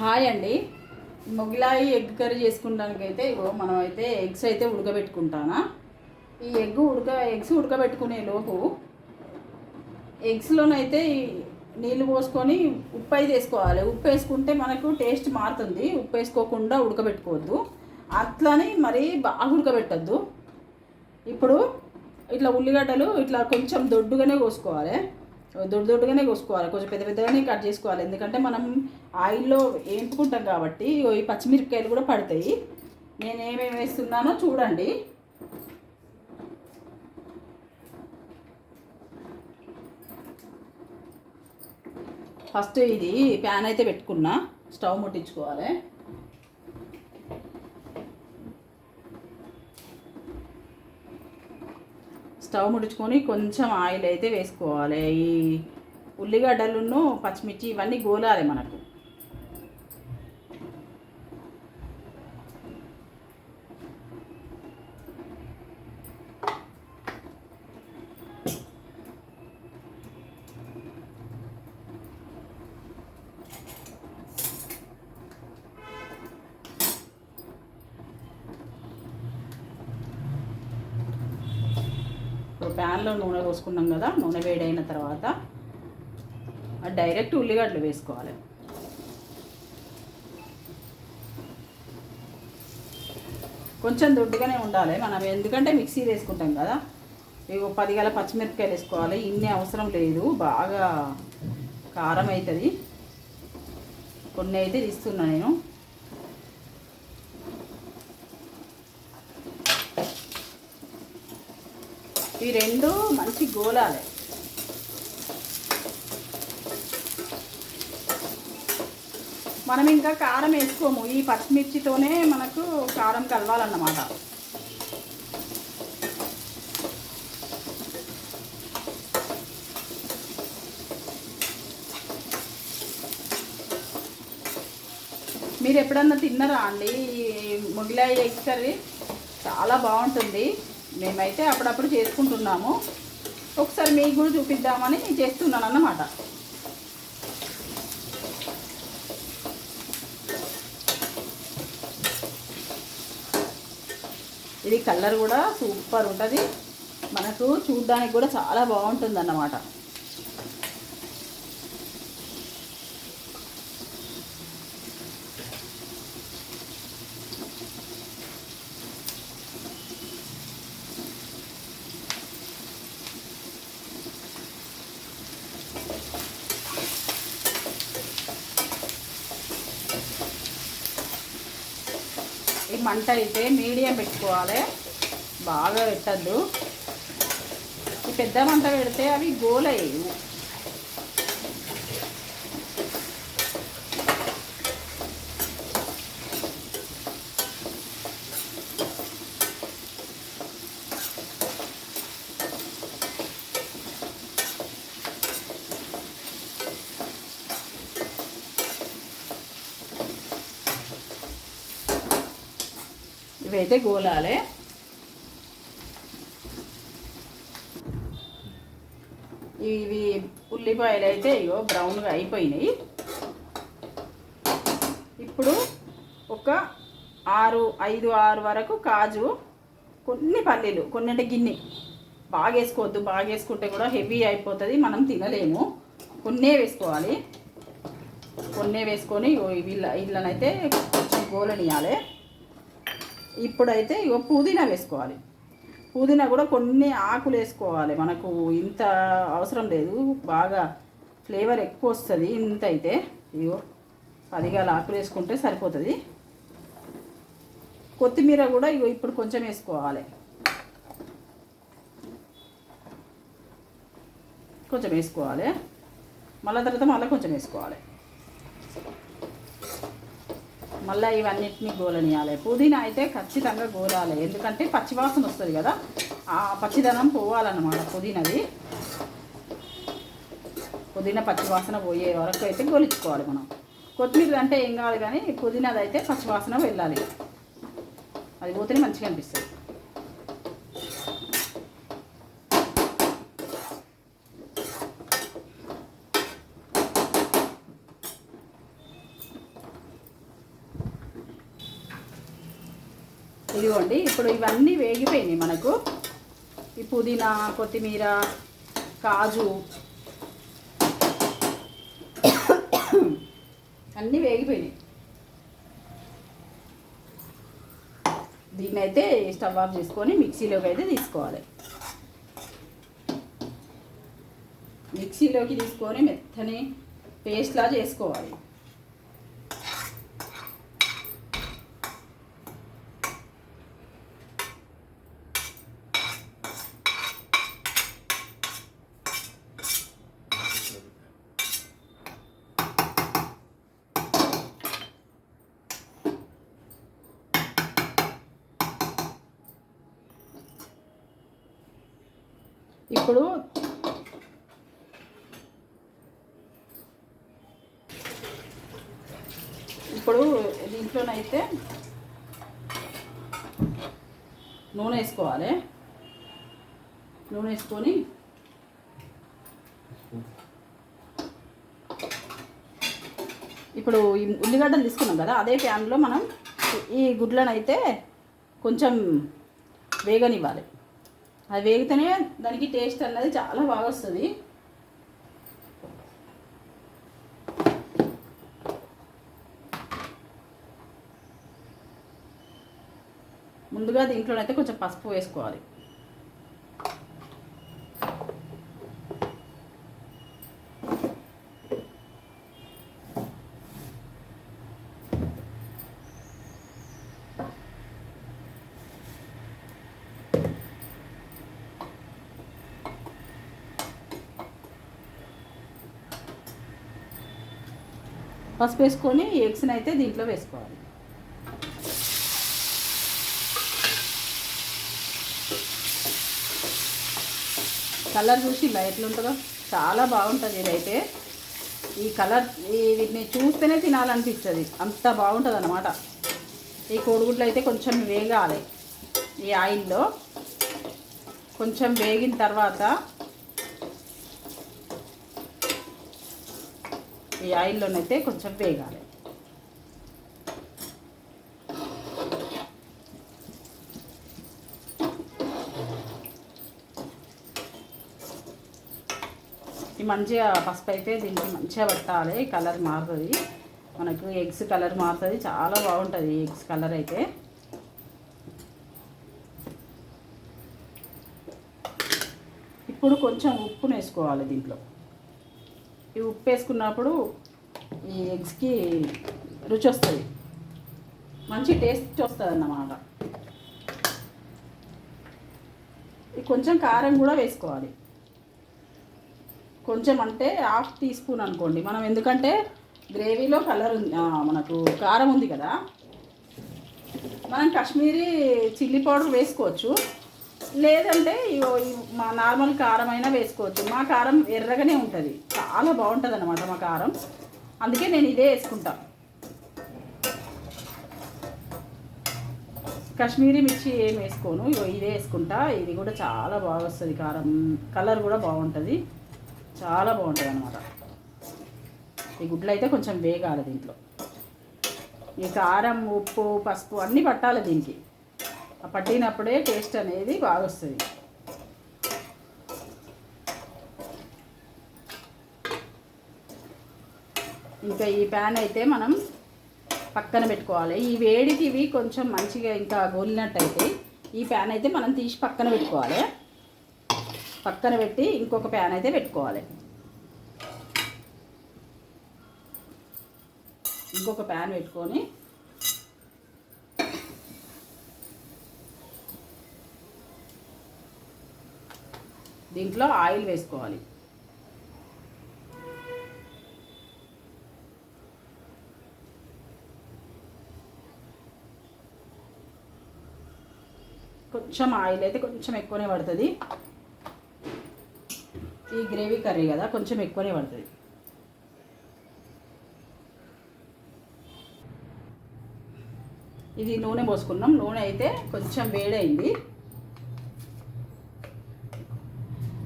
Hi అండి. మొగిలాయి egg curry చేసుకుంటానికి అయితే ఇగో మనం అయితే ఎగ్స్ అయితే ఉడకబెట్టుకుంటానా? ఈ ఎగ్ ఉడక ఎగ్స్ ఉడకబెట్టుకునే లోపు ఎగ్స్లోనైతే నీళ్ళు పోసుకొని ఉప్పు అయితే వేసుకోవాలి. ఉప్పు వేసుకుంటే మనకు టేస్ట్ మారుతుంది. ఉప్పు వేసుకోకుండా ఉడకబెట్టుకోవద్దు. అట్లని మరీ బాగా ఉడకబెట్టద్దు. ఇప్పుడు ఇట్లా ఉల్లిగడ్డలు ఇట్లా కొంచెం దొడ్డుగానే కోసుకోవాలి. దొడ్డు దొడ్డుగానే కోసుకోవాలి. కొంచెం పెద్ద పెద్దగానే కట్ చేసుకోవాలి. ఎందుకంటే మనం ఆయిల్లో వేపుకుంటాం కాబట్టి ఈ పచ్చిమిరపకాయలు కూడా పడతాయి. నేను ఏమేమి వేస్తున్నానో చూడండి. ఫస్ట్ ఇది ప్యాన్ అయితే పెట్టుకున్నా. స్టవ్ ముట్టించుకోవాలి. స్టవ్ ముడుచుకొని కొంచెం ఆయిల్ అయితే వేసుకోవాలి. ఈ ఉల్లిగడ్డలును పచ్చిమిర్చి ఇవన్నీ గోలాలి మనకు. ప్యాన్లో నూనె పోసుకున్నాం కదా నూనె వేడైన తర్వాత డైరెక్ట్ ఉల్లిగడ్డలు వేసుకోవాలి. కొంచెం దొడ్డుగానే ఉండాలి మనం ఎందుకంటే మిక్సీ వేసుకుంటాం కదా ఇగో పది గల పచ్చిమిరపకాయలు వేసుకోవాలి ఇన్ని అవసరం లేదు బాగా కారం అవుతుంది. కొన్ని అయితే తీస్తున్నా నేను. ఈ రెండు మంచి గోలాలి. మనం ఇంకా కారం వేసుకోము. ఈ పచ్చిమిర్చితోనే మనకు కారం కలవాలన్నమాట. మీరు ఎప్పుడన్నా తిన్నారా అండి? ఈ మొగిలాయి ఎగ్ కర్రీ? చాలా బాగుంటుంది. మేమైతే అప్పుడప్పుడు చేసుకుంటున్నాము. ఒకసారి మీకు కూడా చూపిద్దామని చేస్తున్నాను అన్నమాట. ఇది కలర్ కూడా సూపర్ ఉంటుంది. మనకు చూడ్డానికి కూడా చాలా బాగుంటుంది అన్నమాట మంట అయితే మీడియం పెట్టుకోవాలి. బాగా పెట్టద్దు. పెద్ద మంట పెడితే అవి గోలయ్యాయి అయితే గోలాలే. ఇవి ఉల్లిపాయలు అయితే ఇవో బ్రౌన్గా అయిపోయినాయి. ఇప్పుడు ఒక ఆరు ఐదు ఆరు వరకు కాజు కొన్ని పల్లీలు కొన్నింటి గిన్నె. బాగా వేసుకోవద్దు బాగా వేసుకుంటే కూడా హెవీ అయిపోతుంది మనం తినలేము. కొన్నే వేసుకోవాలి. కొన్నే వేసుకొని వీళ్ళ వీళ్ళనైతే కొంచెం గోలనియాలి. ఇప్పుడైతే ఇగో పుదీనా వేసుకోవాలి. పుదీనా కూడా కొన్ని ఆకులు వేసుకోవాలి. మనకు ఇంత అవసరం లేదు. బాగా ఫ్లేవర్ ఎక్కువ వస్తుంది ఇంత అయితే ఇగో పదిగాల ఆకులు వేసుకుంటే సరిపోతుంది. కొత్తిమీర కూడా ఇగో ఇప్పుడు కొంచెం వేసుకోవాలి. కొంచెం వేసుకోవాలి. మళ్ళీ తర్వాత మళ్ళీ కొంచెం వేసుకోవాలి. మళ్ళీ ఇవన్నిటిని గోలనియాలి. పుదీనా అయితే ఖచ్చితంగా గోలాలి. ఎందుకంటే పచ్చివాసన వస్తుంది కదా. ఆ పచ్చిదనం పోవాలన్నమాట పుదీనది. పుదీనా పచ్చివాసన పోయే వరకు అయితే గోలించుకోవాలి మనం. కొత్తిమీర అంటే ఏం కావాలి కానీ పుదీనాది అయితే పచ్చివాసన వెళ్ళాలి. అది పోతేనే మంచిగా అనిపిస్తుంది. ఇదిగోండి ఇప్పుడు ఇవన్నీ వేగిపోయినాయి మనకు. ఈ పుదీనా కొత్తిమీర కాజు అన్నీ వేగిపోయినాయి. దీన్ని అయితే స్టవ్ ఆఫ్ చేసుకొని మిక్సీలోకి అయితే తీసుకోవాలి. మిక్సీలోకి తీసుకొని మెత్తని పేస్ట్లా చేసుకోవాలి. ఇప్పుడు ఇప్పుడు దీంట్లోనైతే నూనె వేసుకోవాలి. నూనె వేసుకొని ఇప్పుడు ఈ ఉల్లిగడ్డలు తీసుకున్నాం కదా అదే ప్యాన్లో మనం ఈ గుడ్లను అయితే కొంచెం వేగనివ్వాలి. అది వేగితేనే దానికి టేస్ట్ అన్నది చాలా బాగా వస్తుంది. ముందుగా దీంట్లోనైతే కొంచెం పసుపు వేసుకోవాలి. పసుపు వేసుకొని ఎగ్స్ని అయితే దీంట్లో వేసుకోవాలి. కలర్ చూసి ఇలా ఎట్లుంటుందో చాలా బాగుంటుంది ఇదైతే. ఈ కలర్ వీటిని చూస్తేనే తినాలనిపిస్తుంది. అంత బాగుంటుంది అన్నమాట ఈ కోడిగుడ్లు అయితే కొంచెం వేగాలి. ఈ ఆయిల్లో కొంచెం వేగిన తర్వాత ఈ ఆయిల్లోనైతే కొంచెం వేగాలి. ఈ మంచిగా పసుపు అయితే దీనికి మంచిగా పట్టాలి. కలర్ మారుతుంది. మనకు ఎగ్స్ కలర్ మారుతుంది. చాలా బాగుంటుంది ఎగ్స్ కలర్ అయితే. ఇప్పుడు కొంచెం ఉప్పును వేసుకోవాలి దీంట్లో. ఈ ఉప్పు వేసుకున్నప్పుడు ఈ ఎగ్స్కి రుచి వస్తుంది మంచి టేస్ట్ వస్తుంది అన్నమాట కొంచెం కారం కూడా వేసుకోవాలి. కొంచెం అంటే హాఫ్ టీ స్పూన్ అనుకోండి. మనం ఎందుకంటే గ్రేవీలో కలర్ ఉంది. మనకు కారం ఉంది కదా. మనం కాశ్మీరీ చిల్లీ పౌడర్ వేసుకోవచ్చు. లేదంటే ఇగో మా నార్మల్ కారం అయినా వేసుకోవచ్చు. మా కారం ఎర్రగానే ఉంటుంది. చాలా బాగుంటుంది అనమాట మా కారం. అందుకే నేను ఇదే వేసుకుంటా. కాశ్మీరీ మిర్చి ఏం వేసుకోను. ఇగో ఇదే వేసుకుంటా. ఇది కూడా చాలా బాగా వస్తుంది కారం. కలర్ కూడా బాగుంటుంది. చాలా బాగుంటుంది అనమాట ఈ గుడ్లు అయితే కొంచెం వేగాలి దీంట్లో. ఈ కారం ఉప్పు పసుపు అన్నీ పట్టాలి దీనికి. పట్టినప్పుడే టేస్ట్ అనేది బాగా వస్తుంది ఇంకా ఈ ప్యాన్ అయితే మనం పక్కన పెట్టుకోవాలి. ఈ వేడికి ఇవి కొంచెం మంచిగా ఇంకా గోలినట్టయితే ఈ ప్యాన్ అయితే మనం తీసి పక్కన పెట్టుకోవాలి. పక్కన పెట్టి ఇంకొక ప్యాన్ అయితే పెట్టుకోవాలి. ఇంకొక ప్యాన్ పెట్టుకొని దీంట్లో ఆయిల్ వేసుకోవాలి. కొంచెం ఆయిల్ అయితే కొంచెం ఎక్కువనే పడుతుంది. ఈ గ్రేవీ కర్రీ కదా కొంచెం ఎక్కువనే పడుతుంది. ఇది నూనె పోసుకున్నాం. నూనె అయితే కొంచెం వేడైంది.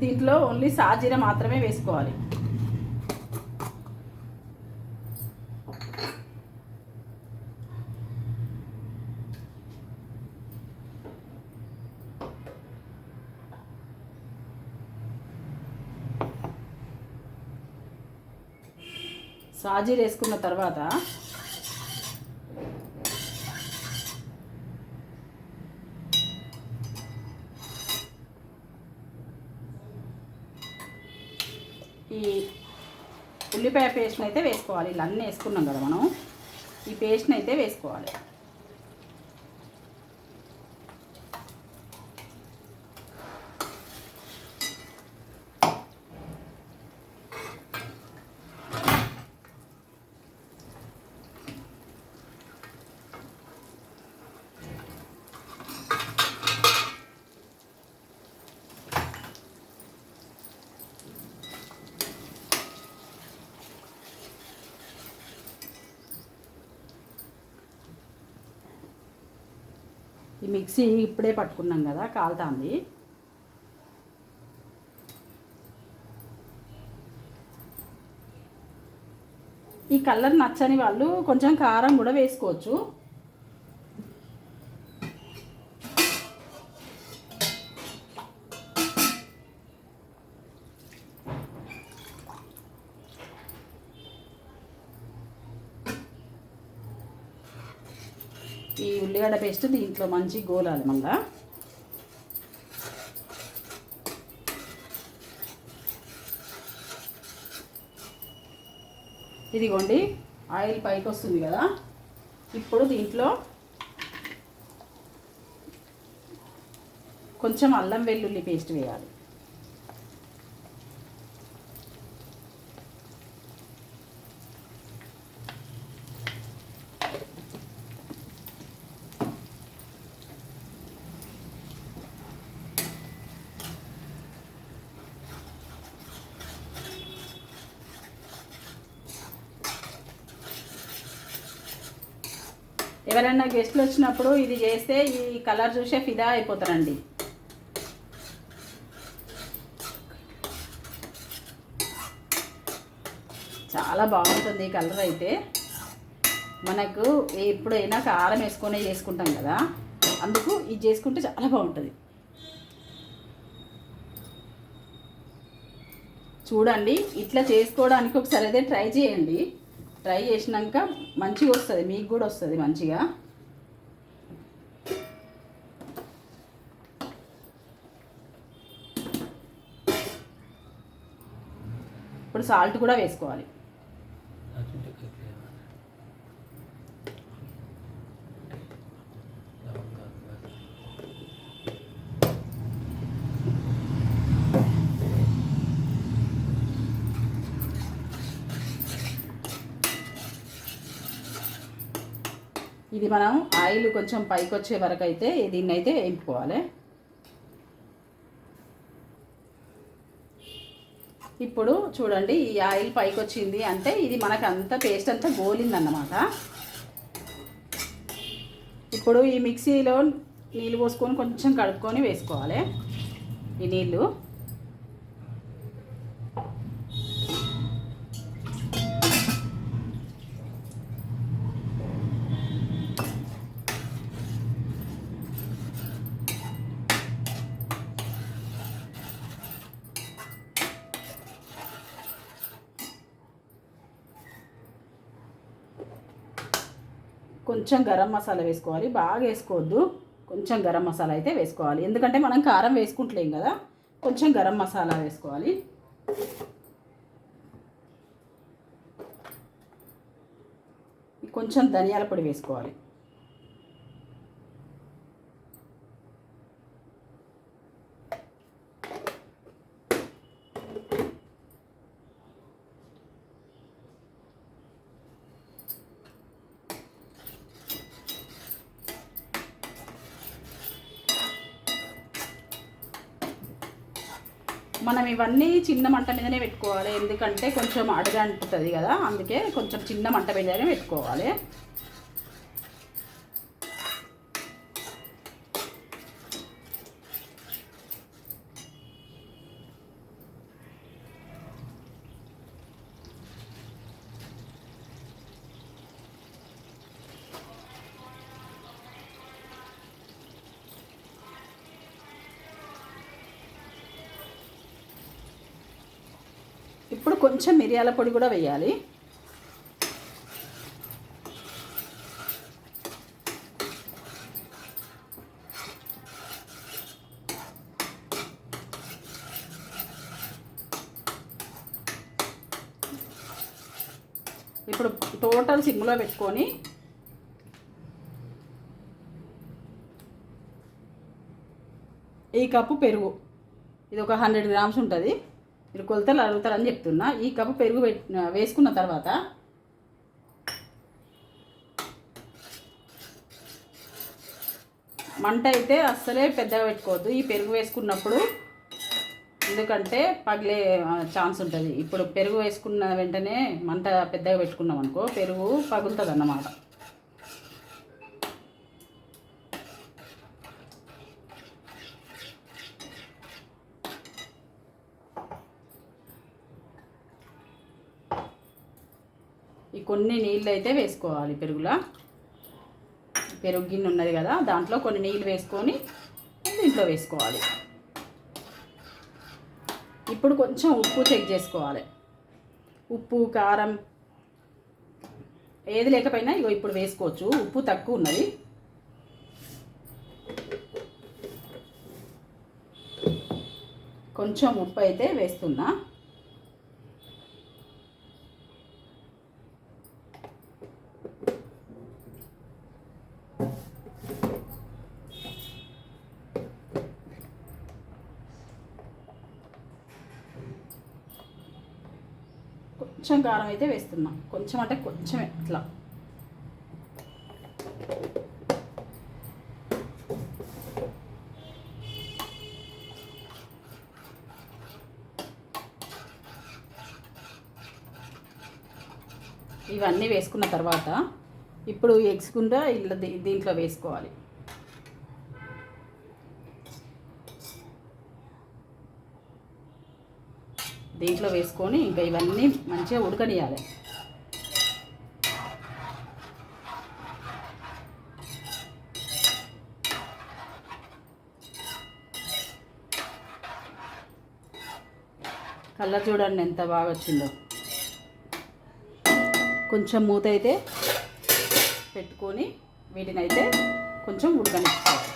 దీంట్లో ఓన్లీ సాజీర మాత్రమే వేసుకోవాలి. సాజీర వేసుకున్న తర్వాత పేస్ట్ని అయితే వేసుకోవాలి. ఇలా అన్నీ వేసుకున్నాం కదా మనం. ఈ పేస్ట్ని అయితే వేసుకోవాలి. ఈ మిక్సీ ఇప్పుడే పట్టుకున్నాం కదా కాలుతాంది. ఈ కలర్ నచ్చని వాళ్ళు కొంచెం కారం కూడా వేసుకోవచ్చు. ఈ ఉల్లిగడ్డ పేస్ట్ దీంట్లో మంచి గోలాలి మళ్ళా. ఇదిగోండి ఆయిల్ పైకి వస్తుంది కదా. ఇప్పుడు దీంట్లో కొంచెం అల్లం వెల్లుల్లి పేస్ట్ వేయాలి. ఎవరైనా గెస్ట్లు వచ్చినప్పుడు ఇది చేస్తే ఈ కలర్ చూసే ఫిదా అయిపోతారండి. చాలా బాగుంటుంది ఈ కలర్ అయితే. మనకు ఎప్పుడైనా కారం వేసుకొని చేసుకుంటాం కదా అందుకు ఇది చేసుకుంటే చాలా బాగుంటుంది. చూడండి ఇట్లా చేసుకోవడానికి ఒకసారి అయితే ట్రై చేయండి. ట్రై చేసినాక మంచిగా వస్తుంది మీకు కూడా వస్తుంది మంచిగా. ఇప్పుడు సాల్ట్ కూడా వేసుకోవాలి. ఇది మనం ఆయిల్ కొంచెం పైకి వచ్చే వరకు అయితే దీన్ని అయితే వేపుకోవాలి ఇప్పుడు చూడండి ఈ ఆయిల్ పైకి వచ్చింది అంటే ఇది మనకు అంత పేస్ట్ అంతా గోలిందన్నమాట. ఇప్పుడు ఈ మిక్సీలో నీళ్ళు పోసుకొని కొంచెం కడుక్కొని వేసుకోవాలి. ఈ నీళ్ళు. కొంచెం గరం మసాలా వేసుకోవాలి. బాగా వేసుకోవద్దు. కొంచెం గరం మసాలా అయితే వేసుకోవాలి. ఎందుకంటే మనం కారం వేసుకుంటలేం కదా. కొంచెం గరం మసాలా వేసుకోవాలి. కొంచెం ధనియాల పొడి వేసుకోవాలి. మనం ఇవన్నీ చిన్న మంట మీదనే పెట్టుకోవాలి. ఎందుకంటే కొంచెం అడగంటుంది కదా. అందుకే కొంచెం చిన్న మంట మీదనే పెట్టుకోవాలి. కొంచెం మిరియాల పొడి కూడా వేయాలి. ఇప్పుడు టోటల్ సిమ్లో పెట్టుకొని ఈ కప్పు పెరుగు. ఇది ఒక హండ్రెడ్ గ్రామ్స్ ఉంటుంది. మీరు కొలతలు అడుగుతారని చెప్తున్నా. ఈ కప్పు పెరుగు పెట్ వేసుకున్న తర్వాత మంట అయితే అస్సలే పెద్దగా పెట్టుకోవద్దు. ఈ పెరుగు వేసుకున్నప్పుడు ఎందుకంటే పగిలే ఛాన్స్ ఉంటుంది. ఇప్పుడు పెరుగు వేసుకున్న వెంటనే మంట పెద్దగా పెట్టుకున్నాం అనుకో పెరుగు పగులుతుంది అన్నమాట కొన్ని నీళ్ళు అయితే వేసుకోవాలి పెరుగులా. పెరుగు గిన్నె ఉన్నది కదా దాంట్లో కొన్ని నీళ్ళు వేసుకొని దీంట్లో వేసుకోవాలి. ఇప్పుడు కొంచెం ఉప్పు చెక్ చేసుకోవాలి. ఉప్పు కారం ఏది లేకపోయినా ఇగో ఇప్పుడు వేసుకోవచ్చు ఉప్పు తక్కువ ఉన్నది. కొంచెం ఉప్పు అయితే వేస్తున్నా. కొంచెం కారం అయితే వేస్తున్నాం. కొంచెం అంటే కొంచెమే ఇట్లా ఇవన్నీ వేసుకున్న తర్వాత ఇప్పుడు ఎగ్స్ గుండా ఇలా దీంట్లో వేసుకోవాలి. దీంట్లో వేసుకొని ఇంకా ఇవన్నీ మంచిగా ఉడకనియాలి. కలర్ చూడండి ఎంత బాగా వచ్చిందో. కొంచెం మూత అయితే పెట్టుకొని వీటిని అయితే కొంచెం ఉడకనిచ్చుకోవాలి.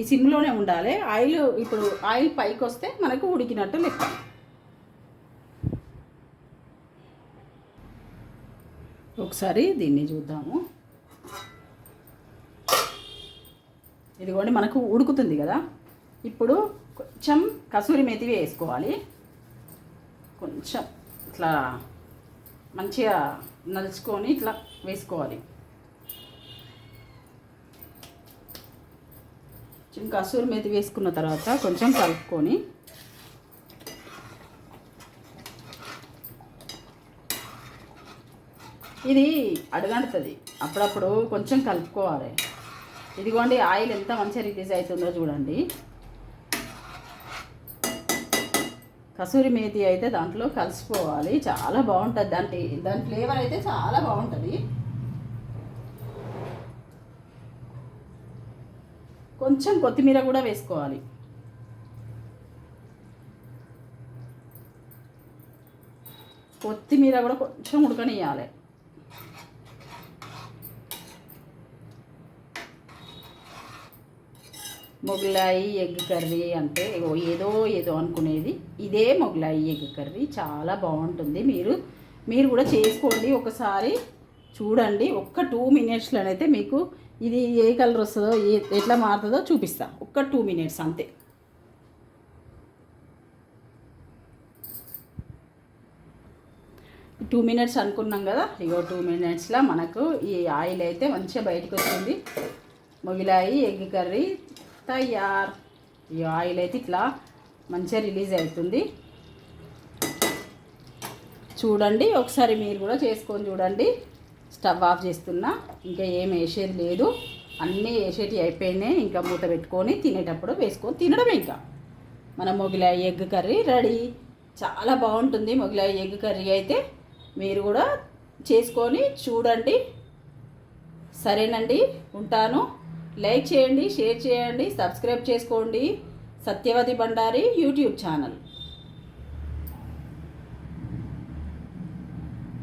ఈ సిమ్లోనే ఉండాలి. ఆయిల్ ఇప్పుడు ఆయిల్ పైకి వస్తే మనకు ఉడికినట్టు లెక్క. ఒకసారి దీన్ని చూద్దాము. ఇదిగోండి మనకు ఉడుకుతుంది కదా. ఇప్పుడు కొంచెం కసూరి మెతి వేసుకోవాలి. కొంచెం ఇట్లా మంచిగా నలుచుకొని ఇట్లా వేసుకోవాలి. కొంచెం కసూరి మెతి వేసుకున్న తర్వాత కొంచెం కలుపుకొని ఇది అడుగంటుంది అప్పుడప్పుడు కొంచెం కలుపుకోవాలి. ఇదిగోండి ఆయిల్ ఎంత మంచిగా రిలీజ్ అవుతుందో చూడండి. కసూరి మేతి అయితే దాంట్లో కలిసిపోవాలి. చాలా బాగుంటుంది. దాంట్లో దాని ఫ్లేవర్ అయితే చాలా బాగుంటుంది. కొంచెం కొత్తిమీర కూడా వేసుకోవాలి. కొత్తిమీర కూడా కొంచెం ఉడకనియాలి మొగలాయి ఎగ్ కర్రీ అంటే ఏదో ఏదో అనుకునేది. ఇదే మొగలాయి ఎగ్ కర్రీ చాలా బాగుంటుంది. మీరు మీరు కూడా చేసుకోండి. ఒకసారి చూడండి. ఒక్క టూ మినిట్స్లోనైతే మీకు ఇది ఏ కలర్ వస్తుందో ఏ ఎట్లా మారుతుందో చూపిస్తా. ఒక్క టూ మినిట్స్ అంతే. టూ మినిట్స్ అనుకున్నాం కదా ఇగో టూ మినిట్స్లో మనకు ఈ ఆయిల్ అయితే మంచిగా బయటకు వచ్చింది. మొగిలాయి ఎగ్ కర్రీ తయార్. ఈ ఆయిల్ అయితే ఇట్లా మంచిగా రిలీజ్ అవుతుంది. చూడండి ఒకసారి మీరు కూడా చేసుకొని చూడండి. స్టవ్ ఆఫ్ చేస్తున్నా. ఇంకా ఏం వేసేది లేదు. అన్నీ వేసేటివి అయిపోయినాయి. ఇంకా మూత పెట్టుకొని తినేటప్పుడు వేసుకొని తినడమే ఇంకా. మన మొగిలాయ ఎగ్ కర్రీ రెడీ. చాలా బాగుంటుంది మొగిలాయ ఎగ్ కర్రీ అయితే. మీరు కూడా చేసుకొని చూడండి. సరేనండి ఉంటాను. లైక్ చేయండి షేర్ చేయండి సబ్స్క్రైబ్ చేసుకోండి. Satyavathi Bandari YouTube channel.